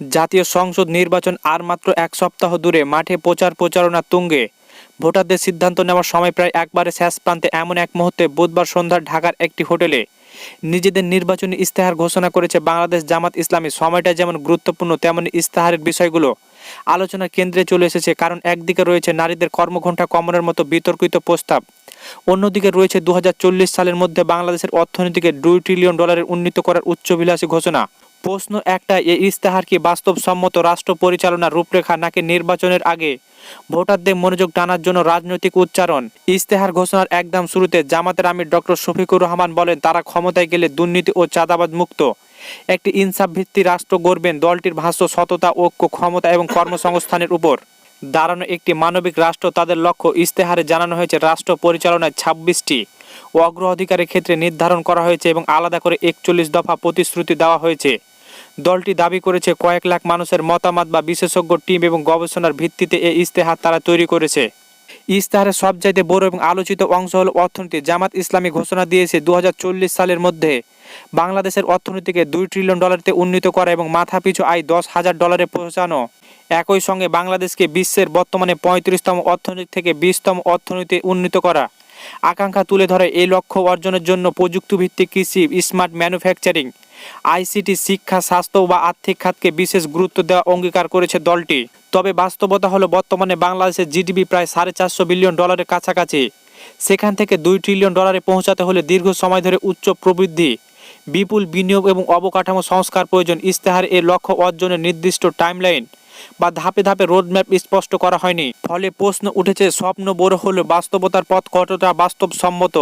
জাতীয় সংসদ নির্বাচন আর মাত্র এক সপ্তাহ দূরে মাঠে প্রচার প্রচারণা তুঙ্গে। ভোটারদের সিদ্ধান্ত নেওয়ার সময় প্রায় একবারে শেষ প্রান্তে এমন এক মুহূর্তে বুধবার সন্ধ্যার ঢাকার একটি হোটেলে নিজেদের নির্বাচনী ইস্তেহার ঘোষণা করেছে বাংলাদেশ জামাত ইসলামী। সময়টা যেমন গুরুত্বপূর্ণ, তেমনি ইস্তেহারের বিষয়গুলো আলোচনার কেন্দ্রে চলে এসেছে, কারণ একদিকে রয়েছে নারীদের কর্মঘণ্টা কমানোর মতো বিতর্কিত প্রস্তাব। অন্যদিকে রয়েছে দু হাজার চল্লিশ সালের মধ্যে বাংলাদেশের অর্থনীতিকে দুই ট্রিলিয়ন ডলারের উন্নীত করার উচ্চবিলাসী ঘোষণা। প্রশ্ন একটা এই ইস্তেহার কি বাস্তবসম্মত রাষ্ট্র পরিচালনার রূপরেখা নাকি নির্বাচনের আগে? ভোটারদের মনোযোগ টানার জন্য রাজনৈতিক উচ্চারণ। ইস্তেহার ঘোষণার একদম শুরুতে জামাতের আমির ডক্টর শফিকুর রহমান বলেন, তারা ক্ষমতায় গেলে দুর্নীতি ও চাঁদাবাদ মুক্ত। একটি ইনসাফ ভিত্তি রাষ্ট্র গড়বেন দলটির ভাষ্য সততা, ঐক্য, ক্ষমতা এবং কর্মসংস্থানের উপর। দাঁড়ানো একটি মানবিক রাষ্ট্র, তাদের লক্ষ্য ইস্তেহারে জানানো হয়েছে রাষ্ট্র পরিচালনায় ছাব্বিশটি। অগ্রাধিকারের ক্ষেত্রে নির্ধারণ করা হয়েছে এবং আলাদা করে একচল্লিশ দফা প্রতিশ্রুতি দেওয়া হয়েছে। দলটি দাবি করেছে কয়েক লাখ মানুষের মতামত বা বিশেষজ্ঞ টিম এবং গবেষণার ভিত্তিতে এই ইস্তেহার তারা তৈরি করেছে। ইস্তাহারের সবচাইতে বড় এবং আলোচিত অংশ হল অর্থনীতি। জামাত ইসলামী ঘোষণা দিয়েছে দু হাজার চল্লিশ সালের মধ্যে বাংলাদেশের অর্থনীতিকে দুই ট্রিলিয়ন ডলারতে উন্নীত করা এবং মাথাপিছু আয় দশ হাজার ডলারে পৌঁছানো। একই সঙ্গে বাংলাদেশকে বিশ্বের বর্তমানে পঁয়ত্রিশতম অর্থনীতি থেকে বিশতম অর্থনীতি উন্নীত করা। আকাঙ্ক্ষা তুলে ধরে এই লক্ষ্য অর্জনের জন্য প্রযুক্তিভিত্তিক কৃষি, স্মার্ট ম্যানুফ্যাকচারিং, আইসিটি শিক্ষা, স্বাস্থ্য বা আর্থিক খাতকে বিশেষ গুরুত্ব দেওয়া অঙ্গীকার করেছে দলটি। তবে বাস্তবতা হলো বর্তমানে বাংলাদেশের জিডিপি প্রায় সাড়ে চারশো বিলিয়ন ডলারের কাছাকাছি। সেখান থেকে দুই ট্রিলিয়ন ডলারে পৌঁছাতে হলে দীর্ঘ সময় ধরে উচ্চ প্রবৃদ্ধি, বিপুল বিনিয়োগ এবং অবকাঠামো সংস্কার প্রয়োজন। ইস্তেহার এর লক্ষ্য অর্জনের নির্দিষ্ট টাইমলাইন। বা ধাপে ধাপে রোডম্যাপ স্পষ্ট করা হয়নি। ফলে প্রশ্ন উঠেছে, স্বপ্ন বড় হলে বাস্তবতার পথ কতটা বাস্তবসম্মত?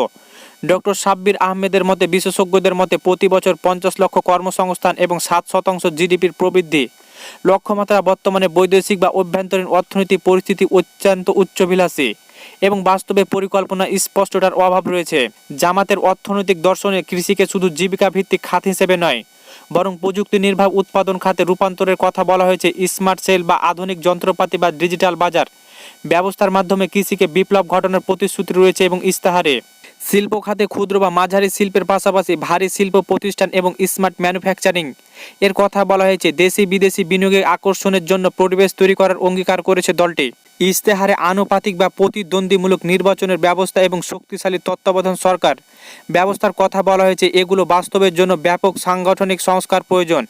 ডক্টর সাব্বির আহমেদের মতে, বিশেষজ্ঞদের মতে, প্রতি বছর পঞ্চাশ লক্ষ কর্মসংস্থান এবং সাত শতাংশ জিডিপির প্রবৃদ্ধি। লক্ষ্যমাত্রা বর্তমানে বৈদেশিক বা অভ্যন্তরীণ অর্থনৈতিক পরিস্থিতি অত্যন্ত উচ্চবিলাসী। এবং বাস্তবে পরিকল্পনা স্পষ্টতার অভাব রয়েছে। জামাতের অর্থনৈতিক দর্শনে কৃষিকে শুধু জীবিকা ভিত্তিক খাত হিসেবে নয়, বরং প্রযুক্তি নির্ভর উৎপাদন খাতে রূপান্তরের কথা বলা হয়েছে স্মার্ট সেল বা আধুনিক যন্ত্রপাতি বা ডিজিটাল বাজার। ব্যবস্থার মাধ্যমে কৃষিকে বিপ্লব ঘটানোর প্রতিশ্রুতি রয়েছে এবং ইস্তাহারে। শিল্প খাতে ক্ষুদ্র বা মাঝারি শিল্পের পাশাপাশি ভারী শিল্প প্রতিষ্ঠান এবং স্মার্ট ম্যানুফ্যাকচারিং। এর কথা বলা হয়েছে, দেশি বিদেশি বিনিয়োগে আকর্ষণের জন্য পরিবেশ তৈরি করার অঙ্গীকার করেছে দলটি। ইশতেহারে আনুপাতিক বা প্রতিদ্বন্দ্বীমূলক নির্বাচনের ব্যবস্থা এবং শক্তিশালী তত্ত্বাবধান সরকার। ব্যবস্থার কথা বলা হয়েছে, এগুলো বাস্তবের জন্য ব্যাপক সাংগঠনিক সংস্কার প্রয়োজন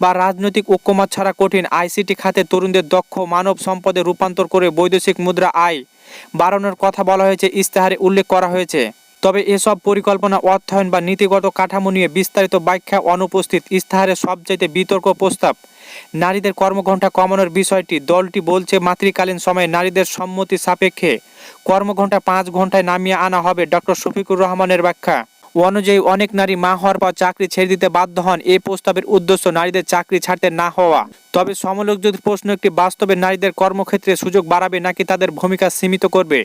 বা রাজনৈতিক ঐক্যমত ছাড়া কঠিন। আইসিটি খাতে তরুণদের দক্ষ মানব সম্পদে রূপান্তর করে বৈদেশিক মুদ্রা আয় বাড়ানোর কথা বলা হয়েছে, ইশতেহারে উল্লেখ করা হয়েছে। তবে এসব পরিকল্পনা, অর্থায়ন বা নীতিগত কাঠামো নিয়ে বিস্তারিত ব্যাখ্যা অনুপস্থিত ইস্তাহারে সবচাইতে বিতর্ক প্রস্তাব। নারীদের কর্মঘণ্টা কমানোর বিষয়টি দলটি বলছে মাতৃকালীন সময়ে নারীদের সম্মতি সাপেক্ষে কর্মঘণ্টা পাঁচ ঘন্টায় নামিয়ে আনা হবে, ডক্টর শফিকুর রহমানের ব্যাখ্যা। অনুযায়ী অনেক নারী মা হওয়ার পর চাকরি ছেড়ে দিতে বাধ্য হন। এই প্রস্তাবের উদ্দেশ্য নারীদের চাকরি ছাড়তে না হওয়া। তবে সমালোচক প্রশ্ন একটি বাস্তবে নারীদের কর্মক্ষেত্রে সুযোগ বাড়াবে, নাকি তাদের ভূমিকা সীমিত করবে?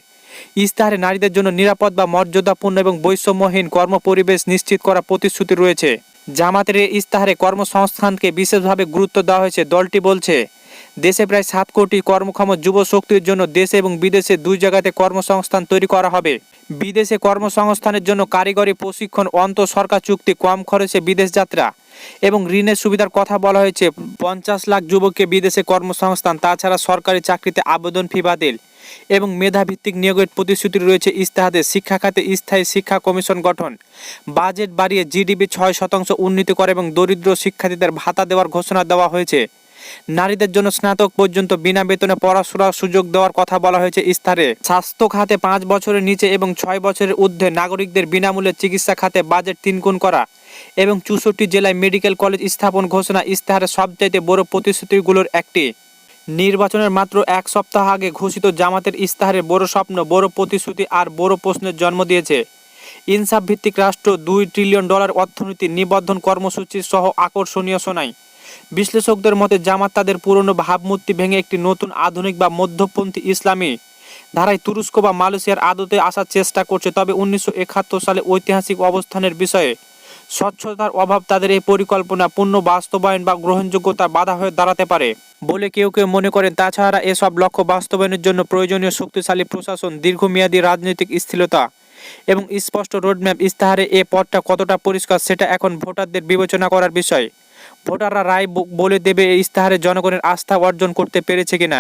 ইস্তাহারে নারীদের জন্য নিরাপদ বা মর্যাদাপূর্ণ এবং বৈষম্যহীন কর্মপরিবেশ নিশ্চিত করা প্রতিশ্রুতি রয়েছে। জামাতের ইস্তাহারে কর্মসংস্থানকে বিশেষভাবে গুরুত্ব দেওয়া হয়েছে। দলটি বলছে দেশে প্রায় সাত কোটি কর্মক্ষম যুব শক্তির জন্য দেশে এবং বিদেশে দুই জায়গাতে কর্মসংস্থান তৈরি করা হবে। বিদেশে কর্মসংস্থানের জন্য কারিগরি প্রশিক্ষণ, অন্ত সরকার চুক্তি, কম খরচে বিদেশ যাত্রা এবং ঋণের সুবিধার কথা বলা হয়েছে। পঞ্চাশ লাখ যুবককে বিদেশে কর্মসংস্থান, তাছাড়া সরকারি চাকরিতে আবেদন ফি বাতিল এবং মেধাভিত্তিক নিয়োগের প্রতিশ্রুতি রয়েছে ইস্তাহাদে। শিক্ষা খাতে স্থায়ী শিক্ষা কমিশন গঠন। বাজেট বাড়িয়ে জিডিপি ছয় শতাংশ উন্নীতি করে এবং দরিদ্র শিক্ষার্থীদের ভাতা দেওয়ার ঘোষণা দেওয়া হয়েছে। নারীদের জন্য স্নাতক পর্যন্ত বিনা বেতনে পড়াশোনার সুযোগ দেওয়ার কথা বলা হয়েছে ইস্তারে। স্বাস্থ্য খাতে পাঁচ বছরের নিচে এবং ছয় বছরের ঊর্ধ্বে নাগরিকদের বিনামূল্যে চিকিৎসা খাতে বাজেট তিনগুণ করা এবং চৌষট্টি জেলায় মেডিকেল কলেজ স্থাপন ঘোষণা ইস্তাহারের সবচাইতে বড় প্রতিশ্রুতিগুলোর একটি। নির্বাচনের মাত্র এক সপ্তাহ আগে ঘোষিত জামাতের ইস্তাহারের বড় স্বপ্ন, বড় প্রতিশ্রুতি আর বড় প্রশ্নের জন্ম দিয়েছে। ইনসাফ ভিত্তিক রাষ্ট্র দুই ট্রিলিয়ন ডলার অর্থনীতি নিবন্ধন কর্মসূচি সহ আকর্ষণীয় শোনায়। বিশ্লেষকদের মতে জামাত তাদের পুরনো ভাবমূর্তি ভেঙে একটি নতুন আধুনিক বা মধ্যপন্থী ইসলামী ধারায় তুরস্ক বা মালয়েশিয়ার আদতে আসার চেষ্টা করছে। তবে উনিশশো একাত্তর সালে ঐতিহাসিক অবস্থানের বিষয়ে স্বচ্ছতার অভাব তাদের এই পরিকল্পনা পূর্ণ বাস্তবায়ন বা গ্রহণযোগ্যতা বাধা হয়ে দাঁড়াতে পারে বলে কেউ কেউ মনে করেন। তাছাড়া এসব লক্ষ্য বাস্তবায়নের জন্য প্রয়োজনীয় শক্তিশালী প্রশাসন, দীর্ঘমেয়াদী রাজনৈতিক স্থিরতা এবং স্পষ্ট রোডম্যাপ ইস্তাহারে এ পথটা কতটা পরিষ্কার সেটা এখন ভোটারদের বিবেচনা করার বিষয়। ভোটাররা রায় বলে দেবে ইস্তাহারে জনগণের আস্থা অর্জন করতে পেরেছে কিনা।